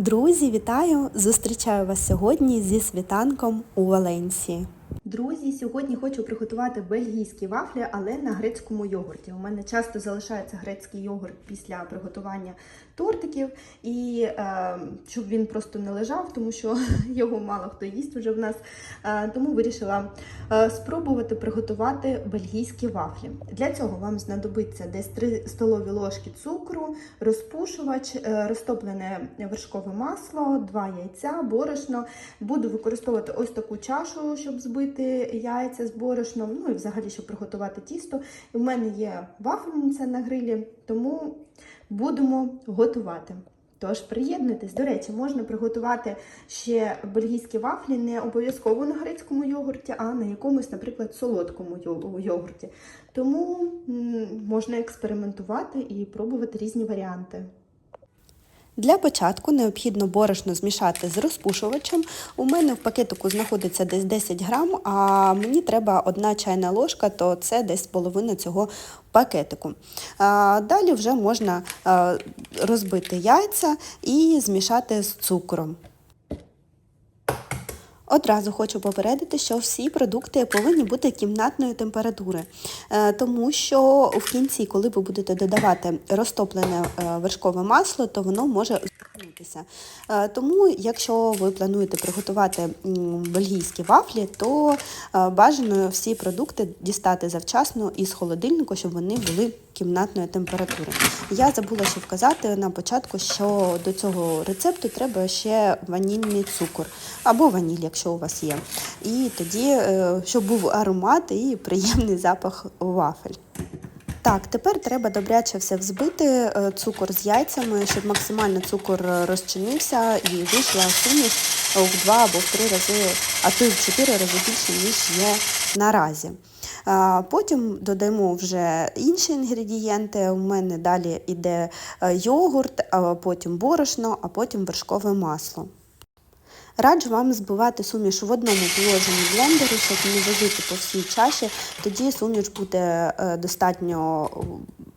Друзі, вітаю! Зустрічаю вас сьогодні зі світанком у Валенсії. Друзі, сьогодні хочу приготувати бельгійські вафлі, але на грецькому йогурті. У мене часто залишається грецький йогурт після приготування тортиків, і е, щоб він просто не лежав, тому що його мало хто їсть вже в нас. Е, тому вирішила е, спробувати приготувати бельгійські вафлі. Для цього вам знадобиться десь 3 столові ложки цукру, розпушувач, е, розтоплене вершкове масло, 2 яйця, борошно. Буду використовувати ось таку чашу, щоб збити яйця з борошном, ну і взагалі, щоб приготувати тісто. У мене є вафельниця на грилі, тому будемо готувати. Тож приєднуйтесь. До речі, можна приготувати ще бельгійські вафлі не обов'язково на грецькому йогурті, а на якомусь, наприклад, солодкому йогурті. Тому можна експериментувати і пробувати різні варіанти. Для початку необхідно борошно змішати з розпушувачем. У мене в пакетику знаходиться десь 10 грам, а мені треба одна чайна ложка, то це десь половина цього пакетику. Далі вже можна розбити яйця і змішати з цукром. Одразу хочу попередити, що всі продукти повинні бути кімнатної температури, Е, тому що в кінці, коли ви будете додавати розтоплене е, вершкове масло, то воно може згорнутися. Е, Тому, якщо ви плануєте приготувати бельгійські вафлі, то бажано всі продукти дістати завчасно із холодильника, щоб вони були кімнатної температури. Я забула ще вказати на початку, що до цього рецепту треба ще ванільний цукор або ваніль, якщо у вас є. І тоді, е, щоб був аромат і приємний запах вафель. Так, тепер треба добряче все взбити, е, цукор з яйцями, щоб максимально цукор розчинився і вийшла суміш в два або в три рази, а то й в чотири рази більше, ніж є наразі. Потім додаємо вже інші інгредієнти. У мене далі йде е, йогурт, а потім борошно, а потім вершкове масло. Раджу вам збивати суміш в одному положенні блендеру, щоб не возити по всій чаші, тоді суміш буде е, достатньо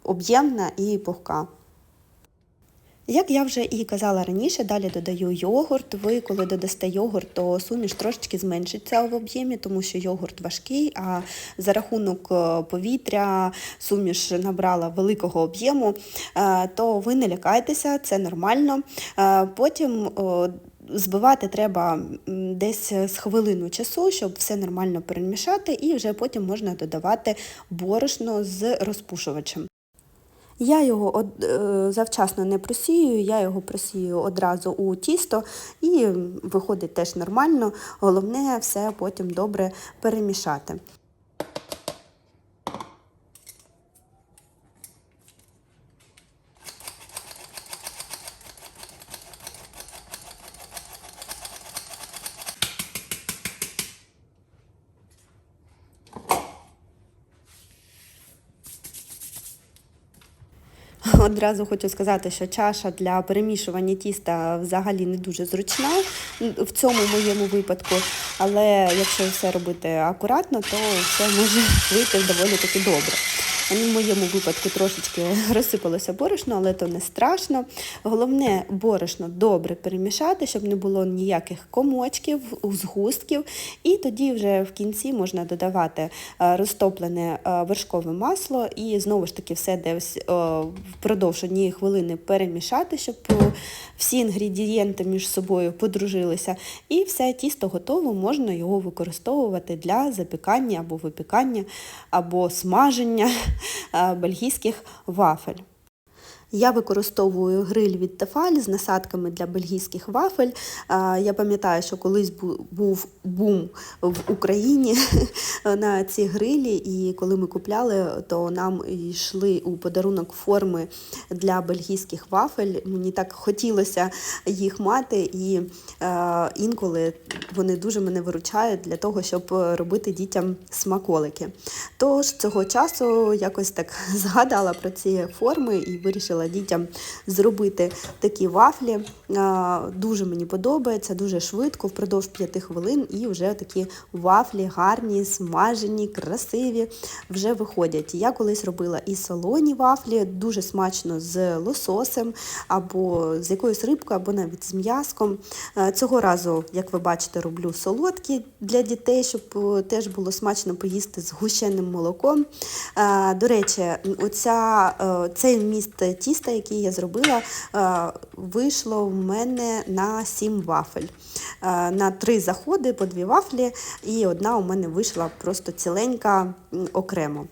об'ємна і пухка. Як я вже і казала раніше, далі додаю йогурт. Ви, коли додасте йогурт, то суміш трошечки зменшиться в об'ємі, тому що йогурт важкий, а за рахунок е, повітря суміш набрала великого об'єму, е, то ви не лякайтеся, це нормально. Е, Потім Збивати треба десь з хвилину часу, щоб все нормально перемішати, і вже потім можна додавати борошно з розпушувачем. Я його е, завчасно не просію, я його просію одразу у тісто і виходить теж нормально. Головне все потім добре перемішати. Одразу хочу сказати, що чаша для перемішування тіста взагалі не дуже зручна в цьому моєму випадку. Але якщо все робити акуратно, то все може вийти доволі таки добре. В моєму випадку трошечки розсипалося борошно, але то не страшно. Головне борошно добре перемішати, щоб не було ніяких комочків, згустків. І тоді вже в кінці можна додавати е, розтоплене е, вершкове масло і знову ж таки все десь е, впродовж однієї хвилини перемішати, щоб всі інгредієнти між собою подружилися. І все тісто готово, можна його використовувати для запікання або випікання, або смаження бельгійських вафель. Я використовую гриль від Тефаль з насадками для бельгійських вафель. Я пам'ятаю, що колись був бум в Україні на ці грилі, і коли ми купляли, то нам йшли у подарунок форми для бельгійських вафель. Мені так хотілося їх мати, і інколи вони дуже мене виручають для того, щоб робити дітям смаколики. Тож цього часу якось так згадала про ці форми і вирішила вирішила дітям зробити такі вафлі. Дуже мені подобається, дуже швидко, впродовж 5 хвилин, і вже такі вафлі гарні, смажені, красиві вже виходять. Я колись робила і солоні вафлі, дуже смачно з лососем, або з якоюсь рибкою, або навіть з м'яском. Е, Цього разу, як ви бачите, роблю солодкі для дітей, щоб е, теж було смачно поїсти з гущеним молоком. До речі, оця, е, цей вміст тіста, який я зробила, е, вийшло в мене на 7 вафель. Е, На 3 заходи по 2 вафлі, і одна у мене вийшла просто ціленька окремо.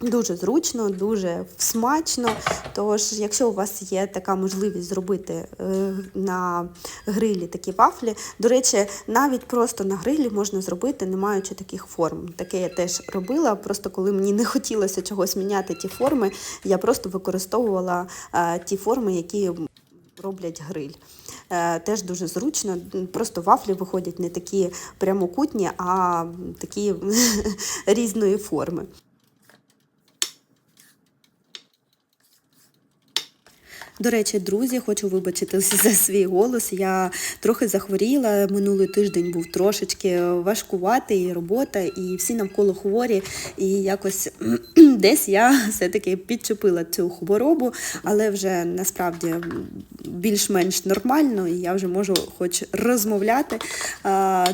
Дуже зручно, дуже смачно. Тож, якщо у вас є така можливість зробити е, на грилі такі вафлі, до речі, навіть просто на грилі можна зробити, не маючи таких форм. Таке я теж робила. Просто коли мені не хотілося чогось міняти ті форми, я просто використовувала е, ті форми, які роблять гриль. Е, Теж дуже зручно. Просто вафлі виходять не такі прямокутні, а такі різної форми. До речі, друзі, хочу вибачитися за свій голос. Я трохи захворіла. Минулий тиждень був трошечки важкуватий, і робота, і всі навколо хворі. І якось десь я все-таки підчепила цю хворобу, але вже насправді більш-менш нормально, і я вже можу хоч розмовляти,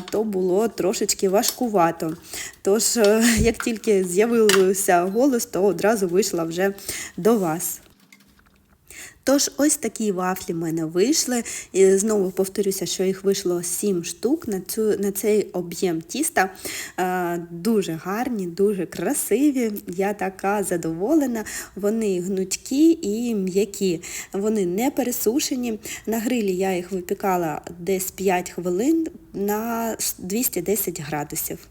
то було трошечки важкувато. Тож, е, як тільки з'явився голос, то одразу вийшла вже до вас. Тож ось такі вафлі в мене вийшли. І знову повторюся, що їх вийшло 7 штук на, цю, на цей об'єм тіста. Е, дуже гарні, дуже красиві. Я така задоволена. Вони гнучкі і м'які. Вони не пересушені. На грилі я їх випікала десь 5 хвилин на 210 градусів.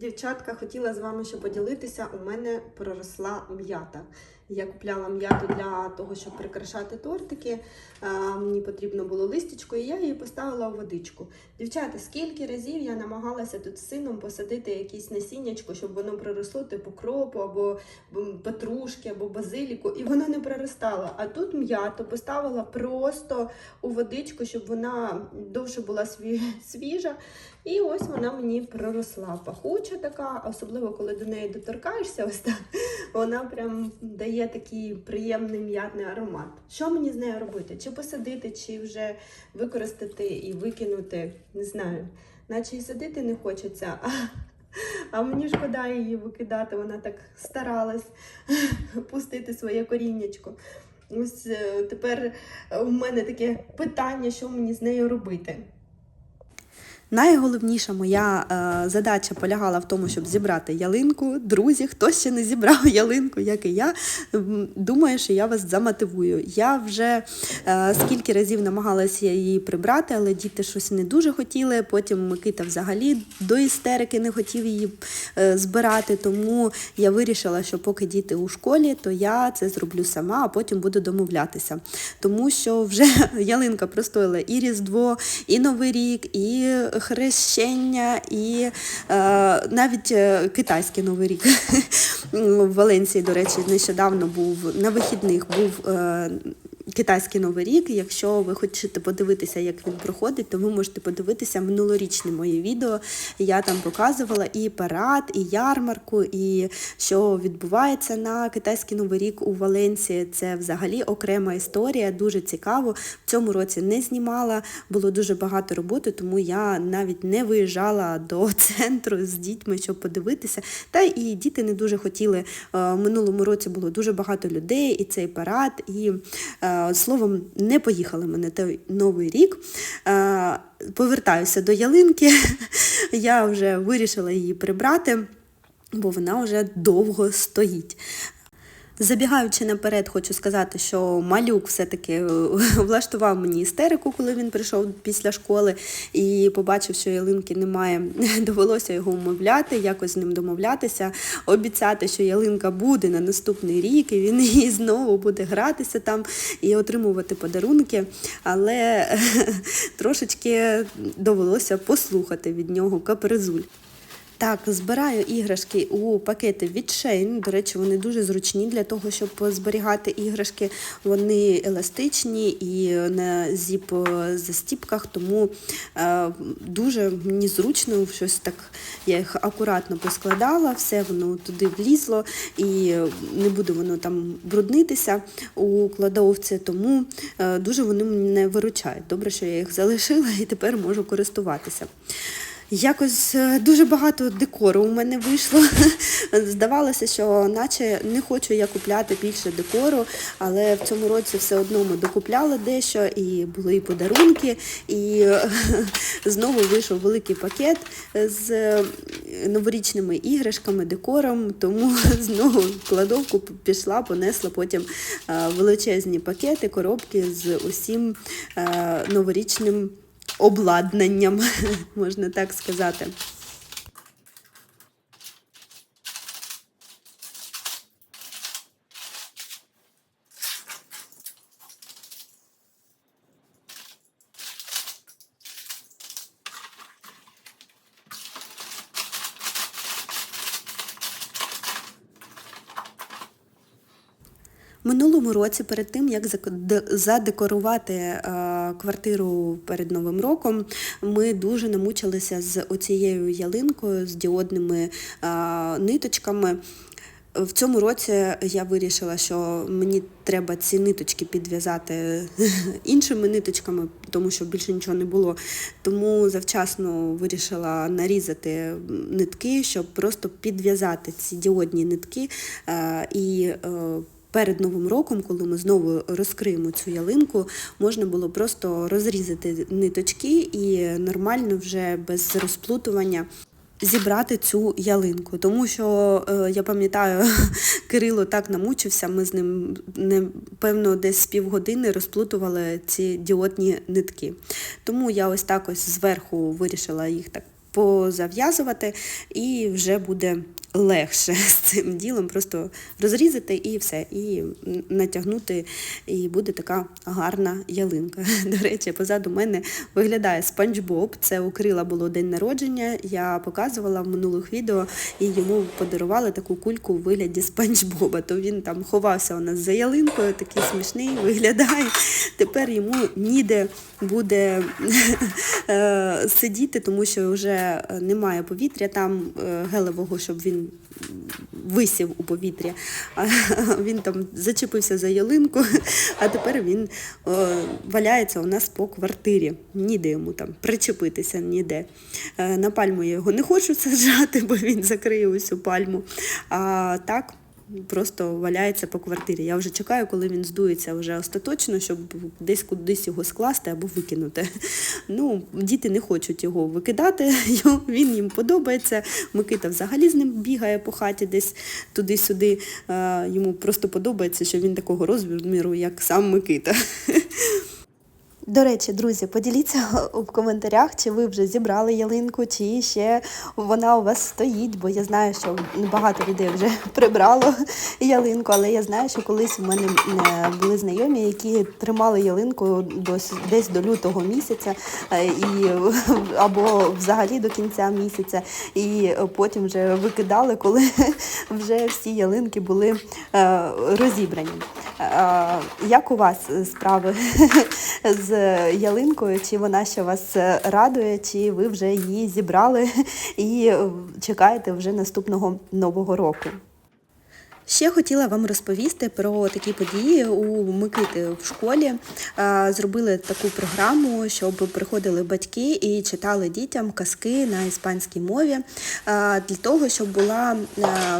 Дівчатка, хотіла з вами ще поділитися. У мене проросла м'ята. Я купляла м'яту для того, щоб прикрашати тортики. Мені потрібно було листячко, і я її поставила у водичку. Дівчата, скільки разів я намагалася тут з сином посадити якесь насіннячко, щоб воно проросло, типу кропу, або петрушки, або базиліку, і воно не проростало. А тут м'яту поставила просто у водичку, щоб вона довше була свіжа. І ось вона мені проросла. Пахуча така, особливо коли до неї доторкаєшся, ось так, вона прям дає такий приємний м'ятний аромат. Що мені з нею робити? Чи посадити, чи вже використати і викинути, не знаю. Наче і садити не хочеться, а, а мені шкода її викидати. Вона так старалась пустити своє коріннячко. Ось е, тепер у мене таке питання, що мені з нею робити. Найголовніша моя е, задача полягала в тому, щоб зібрати ялинку. Друзі, хто ще не зібрав ялинку, як і я, думаю, що я вас замотивую. Я вже е, скільки разів намагалася її прибрати, але діти щось не дуже хотіли. Потім Микита взагалі до істерики не хотів її е, збирати. Тому я вирішила, що поки діти у школі, то я це зроблю сама, а потім буду домовлятися. Тому що вже ялинка простоїла і Різдво, і Новий рік, і хрещення, і е, навіть е, китайський новий рік в Валенції, до речі, нещодавно був на вихідних був. Китайський новий рік. Якщо ви хочете подивитися, як він проходить, то ви можете подивитися минулорічне моє відео. Я там показувала і парад, і ярмарку, і що відбувається на китайський новий рік у Валенції. Це взагалі окрема історія, дуже цікаво. В цьому році не знімала, було дуже багато роботи, тому я навіть не виїжджала до центру з дітьми, щоб подивитися. Та і діти не дуже хотіли. Е, минулому році було дуже багато людей, і цей парад, і е, словом, не поїхали ми на той новий рік. Е, Повертаюся до ялинки. Я вже вирішила її прибрати, бо вона вже довго стоїть. Забігаючи наперед, хочу сказати, що малюк все-таки е, влаштував мені істерику, коли він прийшов після школи і побачив, що ялинки немає. Довелося його умовляти, якось з ним домовлятися, обіцяти, що ялинка буде на наступний рік, і він її знову буде гратися там і отримувати подарунки. Але трошечки довелося послухати від нього капризуль. Так, збираю іграшки у пакети від Shein. До речі, вони дуже зручні для того, щоб зберігати іграшки. Вони еластичні і на зіп застіпках, тому е, дуже мені зручно щось так. Я їх акуратно поскладала, все воно туди влізло і не буде воно там бруднитися у кладовці, тому е, дуже вони мене виручають. Добре, що я їх залишила і тепер можу користуватися. Якось е, дуже багато декору у мене вийшло. Здавалося, що наче не хочу я купляти більше декору, але в цьому році все одно ми докупляли дещо, і були і подарунки, і знову вийшов великий пакет з е, новорічними іграшками, декором, тому знову в кладовку пішла, понесла потім е, величезні пакети, коробки з усім новорічним обладнанням, можна так сказати. Минулому році, перед тим як задекорувати е, квартиру перед Новим роком, ми дуже намучилися з оцією ялинкою, з діодними е, ниточками. В цьому році я вирішила, що мені треба ці ниточки підв'язати іншими ниточками, тому що більше нічого не було. Тому завчасно вирішила нарізати нитки, щоб просто підв'язати ці діодні нитки е, і. Перед Новим роком, коли ми знову розкриємо цю ялинку, можна було просто розрізати ниточки і нормально вже без розплутування зібрати цю ялинку. Тому що е, я пам'ятаю, Кирило так намучився, ми з ним не, певно десь півгодини розплутували ці діодні нитки. Тому я ось так ось зверху вирішила їх так позав'язувати, і вже буде легше з цим ділом. Просто розрізати і все, і натягнути, і буде така гарна ялинка. До речі, позаду мене виглядає спанч Боб. Це у Крила було день народження. Я показувала в минулих відео і йому подарували таку кульку у вигляді спанч Боба. То він там ховався у нас за ялинкою, такий смішний виглядає. Тепер йому ніде буде е, сидіти, тому що вже немає повітря там е, гелевого, щоб він висів у повітрі. А він там зачепився за ялинку, а тепер він е, валяється у нас по квартирі. Ніде йому там причепитися, ніде. Е, на пальму я його не хочу саджати, бо він закриє усю пальму. А так. Просто валяється по квартирі. Я вже чекаю, коли він здується вже остаточно, щоб десь кудись його скласти або викинути. Ну, діти не хочуть його викидати, він їм подобається. Микита взагалі з ним бігає по хаті десь туди-сюди. Йому просто подобається, що він такого розміру, як сам Микита. До речі, друзі, поділіться у коментарях, чи ви вже зібрали ялинку, чи ще вона у вас стоїть, бо я знаю, що багато людей вже прибрало ялинку, але я знаю, що колись у мене е, були знайомі, які тримали ялинку десь до лютого місяця, е, і, або взагалі до кінця місяця, і потім вже викидали, коли вже всі ялинки були е, розібрані. Як у вас справи з ялинкою? Чи вона ще вас радує, чи ви вже її зібрали і чекаєте вже наступного нового року? Ще хотіла вам розповісти про такі події у Микити в школі. Зробили таку програму, щоб приходили батьки і читали дітям казки на іспанській мові для того, щоб була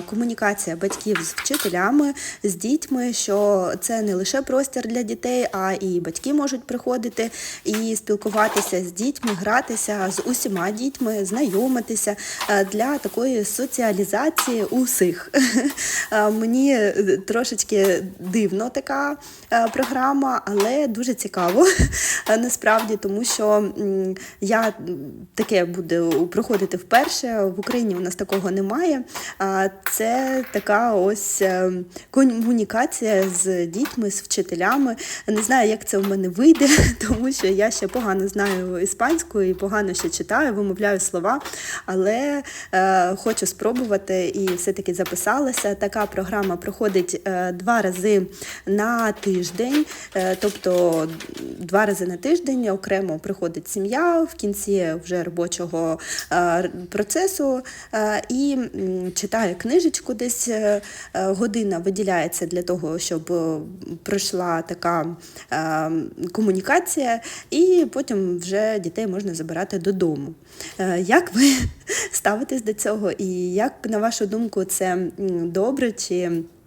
комунікація батьків з вчителями, з дітьми, що це не лише простір для дітей, а і батьки можуть приходити і спілкуватися з дітьми, гратися з усіма дітьми, знайомитися для такої соціалізації усіх. Мені е, трошечки дивно така е, програма, але дуже цікаво насправді, тому що я таке буду проходити вперше. В Україні у нас такого немає. Це така ось е, комунікація з дітьми, з вчителями. Не знаю, як це в мене вийде, тому що я ще погано знаю іспанську і погано ще читаю, вимовляю слова, але хочу спробувати і все-таки записалася. Така програма проходить е, два рази на тиждень, е, тобто два рази на тиждень окремо приходить сім'я в кінці вже робочого е, процесу і читає книжечку десь година виділяється для того, щоб пройшла така комунікація, і потім вже дітей можна забирати додому. Як ви ставитесь до цього? І як, на вашу думку, це добре? чи і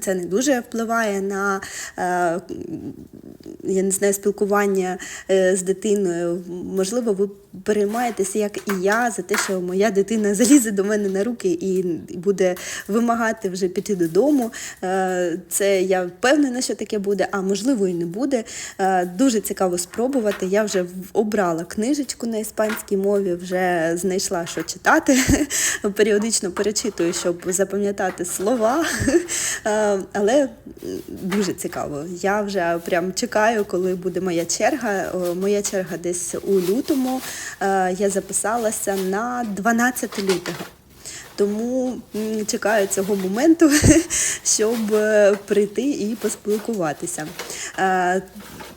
це не дуже впливає на е, я не знаю, спілкування е, з дитиною. Можливо, ви переймаєтеся, як і я, за те, що моя дитина залізе до мене на руки і буде вимагати вже піти додому. Е, Це я впевнена, що таке буде, а можливо і не буде. Дуже цікаво спробувати. Я вже обрала книжечку на іспанській мові, вже знайшла, що читати. Періодично перечитую, щоб запам'ятати слова. Е, Але дуже цікаво. Я вже прям чекаю, коли буде моя черга. Моя черга десь у лютому. Е, Я записалася на 12 лютого. Тому чекаю цього моменту, щоб е, прийти і поспілкуватися.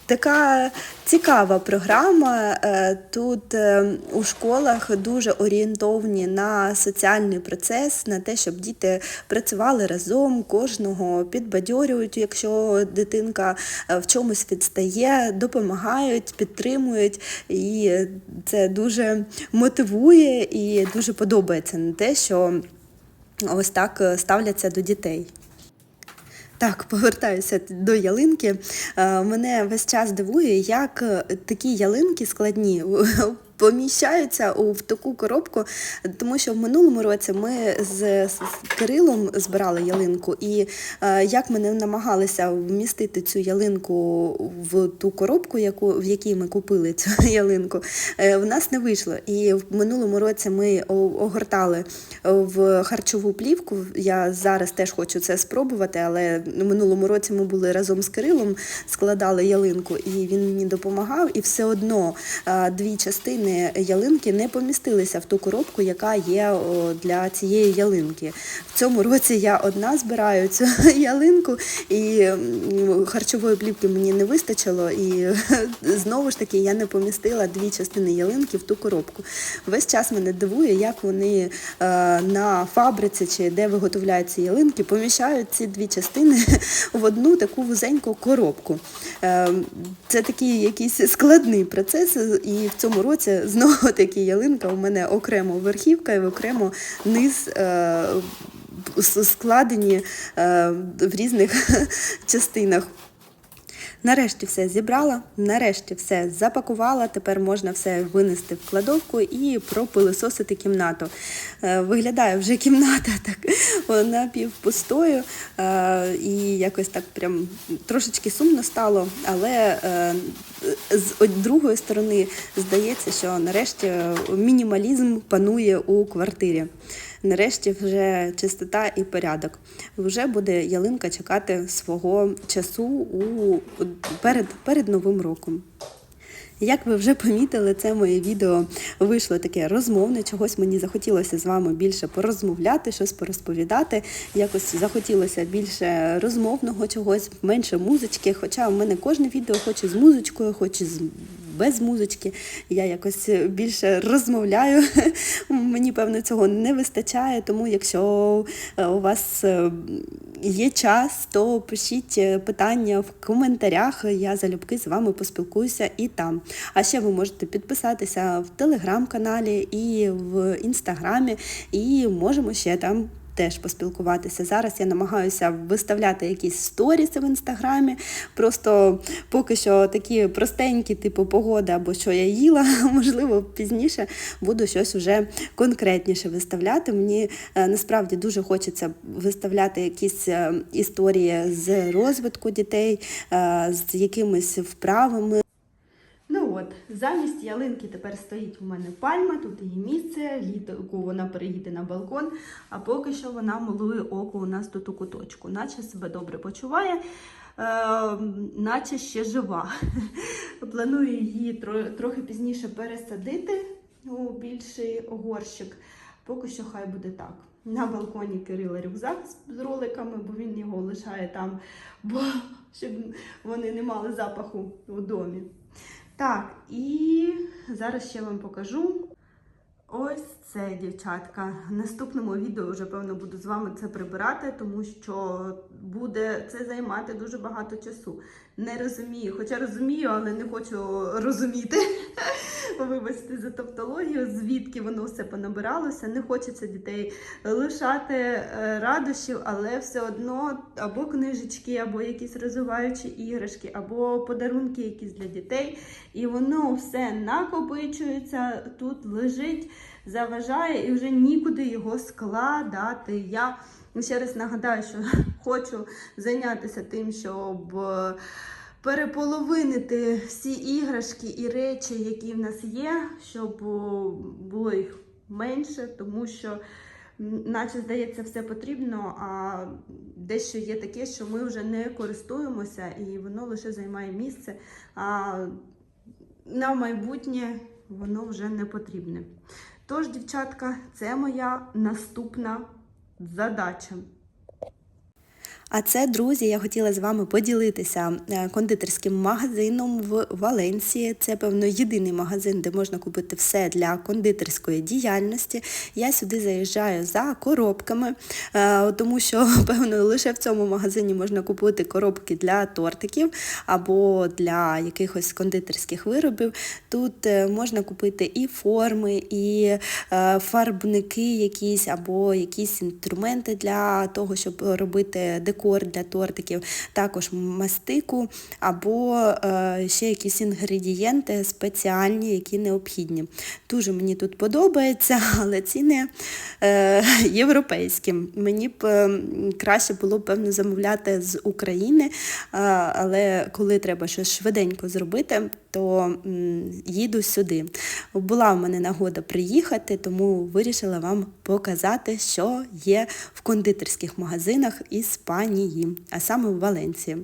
Така цікава програма. Е, Тут е, у школах дуже орієнтовні на соціальний процес, на те, щоб діти працювали разом, кожного підбадьорюють, якщо дитинка е, в чомусь відстає, допомагають, підтримують. І це дуже мотивує і дуже подобається на те, що ось так ставляться до дітей. Так, повертаюся до ялинки. Е, Мене весь час дивує, як е, такі ялинки складні поміщаються у в таку коробку, тому що в минулому році ми з, з Кирилом збирали ялинку, і е, як ми не намагалися вмістити цю ялинку в ту коробку, яку в якій ми купили цю ялинку, е, в нас не вийшло. І в минулому році ми огортали в харчову плівку. Я зараз теж хочу це спробувати, але в минулому році ми були разом з Кирилом, складали ялинку, і він мені допомагав. І все одно е, дві частини ялинки не помістилися в ту коробку, яка є для цієї ялинки. В цьому році я одна збираю цю ялинку, і харчової плівки мені не вистачило. І знову ж таки я не помістила дві частини ялинки в ту коробку. Весь час мене дивує, як вони е, на фабриці чи де виготовляють ці ялинки, поміщають ці дві частини в одну таку вузеньку коробку. Е, Це такий якийсь складний процес, і в цьому році знову таки ялинка у мене окремо верхівка і окремо низ. е, Складені е, в різних частинах. Нарешті все зібрала, нарешті все запакувала. Тепер можна все винести в кладовку і пропилисосити кімнату. Е, Виглядає вже кімната так напівпустою. е, І якось так прям трошечки сумно стало, але е, з другої сторони здається, що нарешті мінімалізм панує у квартирі. Нарешті вже чистота і порядок. Вже буде ялинка чекати свого часу у, перед, перед Новим роком. Як ви вже помітили, це моє відео вийшло таке розмовне. Чогось мені захотілося з вами більше порозмовляти, щось порозповідати. Якось захотілося більше розмовного чогось, менше музички. Хоча в мене кожне відео хоч і з музичкою, хоч і з без музички. Я якось більше розмовляю. Мені певно цього не вистачає. Тому, якщо е, у вас е, є час, то пишіть е, питання в коментарях. Я залюбки з вами поспілкуюся і там. А ще ви можете підписатися в телеграм-каналі і в інстаграмі, і можемо ще там теж поспілкуватися. Зараз я намагаюся виставляти якісь сторіси в інстаграмі. Просто поки що такі простенькі, типу погода або що я їла. Можливо, пізніше буду щось уже конкретніше виставляти. Мені е, насправді дуже хочеться виставляти якісь е, історії з розвитку дітей, е, з якимись вправами. Ну от, замість ялинки тепер стоїть у мене пальма, тут її місце, літку вона переїде на балкон, а поки що вона малує око у нас тут у куточку, наче себе добре почуває, е, наче ще жива. Планую її тро- трохи пізніше пересадити у більший горщик. Поки що хай буде так. На балконі Кирила рюкзак з роликами, бо він його лишає там, бо щоб вони не мали запаху у домі. Так, і зараз ще вам покажу. Ось це, дівчатка. В наступному відео вже, певно, буду з вами це прибирати, тому що буде це займати дуже багато часу. Не розумію, хоча розумію, але не хочу розуміти. Вибачте за тавтологію, звідки воно все понабиралося. Не хочеться дітей лишати е, радощів, але все одно або книжечки, або якісь розвиваючі іграшки, або подарунки якісь для дітей. І воно все накопичується, тут лежить, заважає і вже нікуди його складати. Я ще раз нагадаю, що хочу зайнятися тим, щоб е, переполовинити всі іграшки і речі, які в нас є, щоб було їх менше, тому що. Наче здається, все потрібно, а дещо є таке, що ми вже не користуємося, і воно лише займає місце. А на майбутнє воно вже не потрібне. Тож, дівчатка, це моя наступна задача. А це, друзі, я хотіла з вами поділитися е, кондитерським магазином в Валенції. Це, певно, єдиний магазин, де можна купити все для кондитерської діяльності. Я сюди заїжджаю за коробками, е, тому що, певно, лише в цьому магазині можна купити коробки для тортиків або для якихось кондитерських виробів. Тут е, можна купити і форми, і фарбники якісь, або якісь інструменти для того, щоб робити декор для тортиків, також мастику, або е, ще якісь інгредієнти спеціальні, які необхідні. Дуже мені тут подобається, але ціни е, європейські. Мені б е, краще було б, певно замовляти з України, але коли треба щось швиденько зробити, то їду сюди. Була в мене нагода приїхати, тому вирішила вам показати, що є в кондитерських магазинах Іспанії, а саме в Валенції.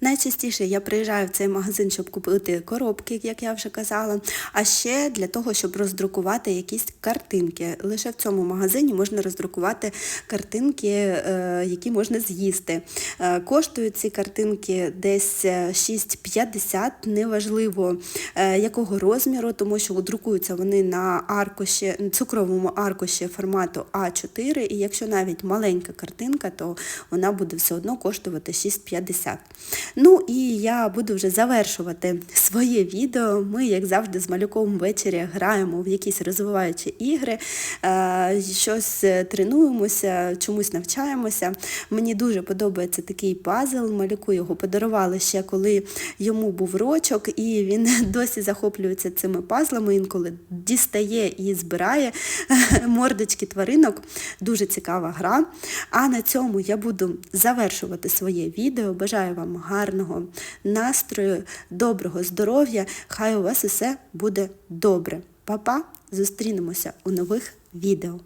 Найчастіше я приїжджаю в цей магазин, щоб купити коробки, як я вже казала, а ще для того, щоб роздрукувати якісь картинки. Лише в цьому магазині можна роздрукувати картинки, е, які можна з'їсти. Е, Коштують ці картинки десь е, 6,50, неважливо е, якого розміру, тому що друкуються вони на аркуші, цукровому аркуші формату А4, і якщо навіть маленька картинка, то вона буде все одно коштувати 6,50. Ну і я буду вже завершувати своє відео. Ми, як завжди, з малюком ввечері граємо в якісь розвиваючі ігри, е, щось тренуємося, чомусь навчаємося. Мені дуже подобається такий пазл. Малюку його подарували ще коли йому був рочок, і він досі захоплюється цими пазлами, інколи дістає і збирає мордочки тваринок. Дуже цікава гра. А на цьому я буду завершувати своє відео. Бажаю вам гарного настрою, доброго здоров'я. Хай у вас усе буде добре. Па-па, зустрінемося у нових відео.